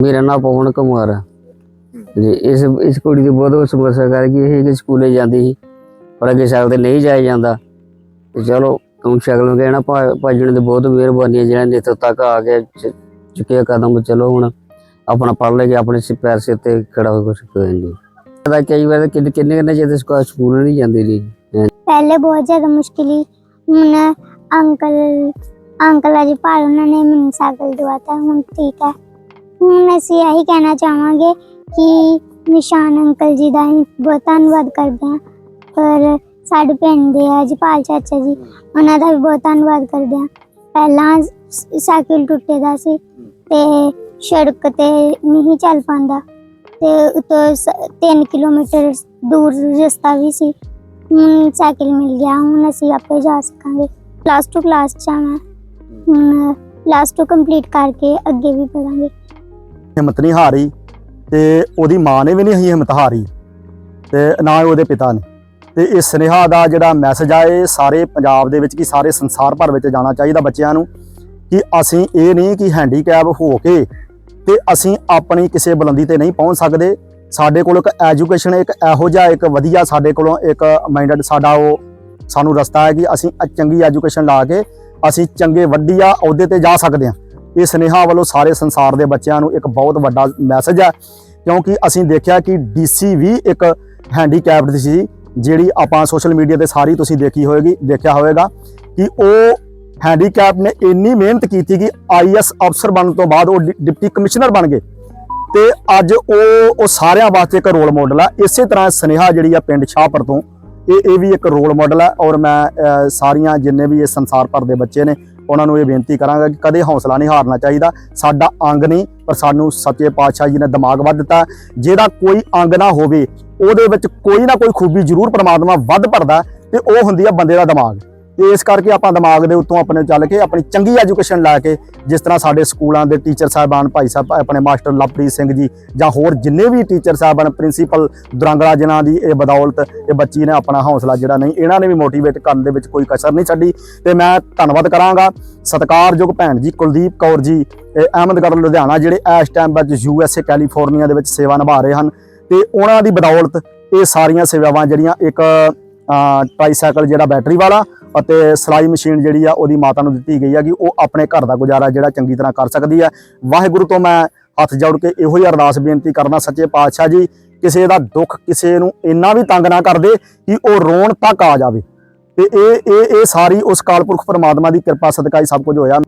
ਮੇਰਾ ਨਾਮ ਪਵਨ ਕੁਮਾਰ ਹੈ ਜੀ, ਇਸ ਇਸ ਕੁੜੀ ਦੀ ਬਹੁਤ ਸਮੱਸਿਆ ਕਰਕੇ ਇਹ ਕਿ ਸਕੂਲੇ ਜਾਂਦੀ ਸੀ, ਪਰ ਅੱਗੇ ਸਾਈਕਲ ਤੇ ਨਹੀਂ ਜਾਇਆ ਜਾਂਦਾ। ਤੇ ਚਲੋ ਤੁਮ ਸ਼ਕਲ ਨੂੰ ਕਹਿਣਾ ਭਾਜਣ ਦੀ ਬਹੁਤ ਮਿਹਰਬਾਨੀ ਹੈ ਜਿਹੜਾ ਇੱਥੋਂ ਤੱਕ ਆ ਕੇ ਚੁੱਕਿਆ ਕਦਮ ਚਲੋ ਹੁਣ ਆਪਣਾ ਪੜ੍ਹ ਲੈ ਕੇ ਆਪਣੇ ਸਿ- ਪੈਰ ਸਿਰ ਤੇ ਖੜਾ ਹੋ ਕੁਛ ਕੋਈ ਨਹੀਂ ਕਈ ਵਾਰ ਕਿੰਨੇ ਕਿੰਨੇ ਕਿੰਨੇ ਸਕੂਲ ਸਕੂਲ ਨਹੀਂ ਜਾਂਦੀ ਰਹੀ ਪਹਿਲੇ ਬਹੁਤ ਜ਼ਿਆਦਾ ਮੁਸ਼ਕਿਲ ਸੀ। ਹੁਣ ਅੰਕਲ ਅੰਕਲ ਅਜੀ ਭਾਲ, ਉਹਨਾਂ ਨੇ ਮੈਨੂੰ ਸਾਈਕਲ ਦਵਾਤਾ ਹੁਣ ਠੀਕ ਹੈ। ਹੁਣ ਅਸੀਂ ਇਹੀ ਕਹਿਣਾ ਚਾਹਾਂਗੇ ਕਿ ਨਿਸ਼ਾਨ ਅੰਕਲ ਜੀ ਦਾ ਅਸੀਂ ਬਹੁਤ ਧੰਨਵਾਦ ਕਰਦੇ ਹਾਂ। ਪਰ ਸਾਡੇ ਪਿੰਡ ਦੇ ਆ ਜਪਾਲ ਚਾਚਾ ਜੀ, ਉਹਨਾਂ ਦਾ ਵੀ ਬਹੁਤ ਧੰਨਵਾਦ ਕਰਦੇ ਹਾਂ। ਪਹਿਲਾਂ ਸ- ਸਾਈਕਲ ਟੁੱਟੇ ਦਾ ਸੀ ਤੇ ਸੜਕ ਤੇ ਨਹੀਂ ਚੱਲ ਪਾਉਂਦਾ ਤੇ ਉਤੋਂ 3 ਕਿਲੋਮੀਟਰ ਦੂਰ ਰਸਤਾ ਵੀ ਸੀ। ਹੁਣ ਸਾਈਕਲ ਮਿਲ ਗਿਆ, ਹੁਣ ਅਸੀਂ ਆਪੇ ਜਾ ਸਕਾਂਗੇ। ਕਲਾਸ ਟੂ ਕਲਾਸ ਚ ਮੈਂ ਹੁਣ ਕਲਾਸ ਟੂ ਕੰਪਲੀਟ ਕਰਕੇ ਅੱਗੇ ਵੀ ਪੜਾਂਗੇ ਹਿੰਮਤ ਨਹੀਂ ਹਾਰੀ ਤੇ ਉਹਦੀ ਮਾਂ ਨੇ ਵੀ ਨਹੀਂ ਹਿੰਮਤ ਹਾਰੀ ਤੇ ਨਾ ਹੀ ਉਹਦੇ ਪਿਤਾ ਨੇ। ਤੇ ਇਹ ਸੁਨੇਹਾ ਦਾ ਜਿਹੜਾ ਮੈਸੇਜ ਆ, ਇਹ ਸਾਰੇ ਪੰਜਾਬ ਦੇ ਵਿੱਚ ਕੀ ਸਾਰੇ ਸੰਸਾਰ ਭਰ ਵਿੱਚ ਜਾਣਾ ਚਾਹੀਦਾ ਬੱਚਿਆਂ ਨੂੰ ਕਿ ਅਸੀਂ ਇਹ ਨਹੀਂ ਕਿ ਹੈਂਡੀਕੈਪ ਹੋ ਕੇ ਤੇ ਅਸੀਂ ਆਪਣੀ ਕਿਸੇ ਬੁਲੰਦੀ ਤੇ ਨਹੀਂ ਪਹੁੰਚ ਸਕਦੇ। ਸਾਡੇ ਕੋਲ ਇੱਕ ਐਜੂਕੇਸ਼ਨ ਇੱਕ ਇਹੋ ਜਿਹਾ, ਇੱਕ ਵਧੀਆ ਸਾਡੇ ਕੋਲੋਂ ਇੱਕ ਮਾਈਂਡਡ ਸਾਡਾ ਉਹ ਸਾਨੂੰ ਰਸਤਾ ਹੈ ਕਿ ਅਸੀਂ ਚੰਗੀ ਐਜੂਕੇਸ਼ਨ ਲਾ ਕੇ ਅਸੀਂ ਚੰਗੇ ਵੱਡੀਆ ਅਹੁਦੇ ਤੇ ਜਾ ਸਕਦੇ ਹਾਂ। ਇਹ ਸੁਨੇਹਾ ਵੱਲੋਂ ਸਾਰੇ ਸੰਸਾਰ ਦੇ ਬੱਚਿਆਂ ਨੂੰ ਇੱਕ ਬਹੁਤ ਵੱਡਾ ਮੈਸੇਜ ਹੈ, ਕਿਉਂਕਿ ਅਸੀਂ ਦੇਖਿਆ ਕਿ ਡੀਸੀ ਵੀ ਇੱਕ ਹੈਂਡੀਕੈਪਡ ਸੀ, ਜਿਹੜੀ ਆਪਾਂ ਸੋਸ਼ਲ ਮੀਡੀਆ ਤੇ ਸਾਰੀ ਤੁਸੀਂ ਦੇਖੀ ਹੋਏਗੀ, ਦੇਖਿਆ ਹੋਵੇਗਾ ਕਿ ਉਹ ਹੈਂਡੀਕੈਪ ਨੇ ਇੰਨੀ ਮਿਹਨਤ ਕੀਤੀ ਕਿ ਆਈਐਸ ਅਫਸਰ ਬਣਨ ਤੋਂ ਬਾਅਦ ਉਹ ਡਿ- ਡਿਪਟੀ ਕਮਿਸ਼ਨਰ ਬਣ ਗਏ। ਤੇ ਅੱਜ ਉਹ ਉਹ ਸਾਰਿਆਂ ਵਾਸਤੇ ਇੱਕ ਰੋਲ ਮਾਡਲ ਆ ਇਸੇ ਤਰ੍ਹਾਂ ਸੁਨੇਹਾ ਜਿਹੜੀ ਆ ਪਿੰਡ ਸ਼ਾਹਪੁਰ ਤੋਂ, ਇਹ ਇਹ ਵੀ ਇੱਕ ਰੋਲ ਮਾਡਲ ਹੈ। ਔਰ ਮੈਂ ਸਾਰੀਆਂ ਜਿੰਨੇ ਵੀ ਇਹ ਸੰਸਾਰ ਭਰ ਦੇ ਬੱਚੇ ਨੇ ਉਹਨਾਂ ਨੂੰ ਇਹ ਬੇਨਤੀ ਕਰਾਂਗਾ ਕਿ ਕਦੇ ਹੌਸਲਾ ਨਹੀਂ ਹਾਰਨਾ ਚਾਹੀਦਾ। ਸਾਡਾ ਅੰਗ ਨਹੀਂ, ਪਰ ਸਾਨੂੰ ਸੱਚੇ ਪਾਤਸ਼ਾਹ ਜੀ ਨੇ ਦਿਮਾਗ ਵੱਧ ਦਿੱਤਾ। ਜਿਹਦਾ ਕੋਈ ਅੰਗ ਨਾ ਹੋਵੇ, ਉਹਦੇ ਵਿੱਚ ਕੋਈ ਨਾ ਕੋਈ ਖੂਬੀ ਜ਼ਰੂਰ ਪ੍ਰਮਾਤਮਾ ਵੱਧ ਭਰਦਾ ਤੇ ਉਹ ਹੁੰਦੀ ਆ ਬੰਦੇ ਦਾ ਦਿਮਾਗ। ਤੇ ਇਸ ਕਰਕੇ ਆਪਾਂ ਦਿਮਾਗ ਦੇ ਉੱਤੋਂ ਆਪਣੇ ਚੱਲ ਕੇ ਆਪਣੀ ਚੰਗੀ ਐਜੂਕੇਸ਼ਨ ਲੈ ਕੇ ਜਿਸ ਤਰ੍ਹਾਂ ਸਾਡੇ ਸਕੂਲਾਂ ਦੇ ਟੀਚਰ ਸਾਹਿਬਾਨ ਭਾਈ ਸਾਹਿਬ, ਆਪਣੇ ਮਾਸਟਰ ਲਵਪ੍ਰੀਤ ਸਿੰਘ ਜੀ ਜਾਂ ਹੋਰ ਜਿੰਨੇ ਵੀ ਟੀਚਰ ਸਾਹਿਬਾਨ, ਪ੍ਰਿੰਸੀਪਲ ਦੁਰੰਗਲਾ ਜਿਨ੍ਹਾਂ ਦੀ ਇਹ ਬਦੌਲਤ ਇਹ ਬੱਚੀ ਨੇ ਆਪਣਾ ਹੌਸਲਾ ਜਿਹੜਾ ਨਹੀਂ, ਇਹਨਾਂ ਨੇ ਵੀ ਮੋਟੀਵੇਟ ਕਰਨ ਦੇ ਵਿੱਚ ਕੋਈ ਕਸਰ ਨਹੀਂ ਛੱਡੀ। ਤੇ ਮੈਂ ਧੰਨਵਾਦ ਕਰਾਂਗਾ ਸਤਿਕਾਰਯੋਗ ਭੈਣ ਜੀ ਕੁਲਦੀਪ ਕੌਰ ਜੀ, ਇਹ ਅਹਿਮਦਗੜ੍ਹ, ਲੁਧਿਆਣਾ, ਜਿਹੜੇ ਇਸ ਟਾਈਮ ਵਿੱਚ ਯੂ ਐਸ ਏ ਕੈਲੀਫੋਰਨੀਆ ਦੇ ਵਿੱਚ ਸੇਵਾ ਨਿਭਾ ਰਹੇ ਹਨ ਤੇ ਉਹਨਾਂ ਦੀ ਬਦੌਲਤ ਇਹ ਸਾਰੀਆਂ ਸੇਵਾਵਾਂ ਜਿਹੜੀਆਂ ਇੱਕ ਟ੍ਰਾਈਸਾਈਕਲ ਜਿਹੜਾ ਬੈਟਰੀ ਵਾਲਾ ਅਤੇ ਸਲਾਈ ਮਸ਼ੀਨ ਜਿਹੜੀ ਆ ਉਹਦੀ ਮਾਤਾ ਨੂੰ ਦਿੱਤੀ ਗਈ ਆ ਕਿ ਉਹ ਆਪਣੇ ਘਰ ਦਾ ਗੁਜ਼ਾਰਾ ਜਿਹੜਾ ਚੰਗੀ ਤਰ੍ਹਾਂ ਕਰ ਸਕਦੀ ਹੈ ਵਾਹਿਗੁਰੂ ਤੋਂ ਮੈਂ ਹੱਥ ਜੋੜ ਕੇ ਇਹੋ ਹੀ ਅਰਦਾਸ ਬੇਨਤੀ ਕਰਨਾ ਸੱਚੇ ਪਾਤਸ਼ਾਹ ਜੀ, ਕਿਸੇ ਦਾ ਦੁੱਖ ਕਿਸੇ ਨੂੰ ਇੰਨਾ ਵੀ ਤੰਗ ਨਾ ਕਰਦੇ ਕਿ ਉਹ ਰੋਣ ਤੱਕ ਆ ਜਾਵੇ। ਤੇ ਇਹ ਇਹ ਇਹ ਸਾਰੀ ਉਸ ਕਾਲਪੁਰਖ ਪਰਮਾਤਮਾ ਦੀ ਕਿਰਪਾ ਸਦਕਾ ਹੀ ਸਭ ਕੁਝ ਹੋਇਆ।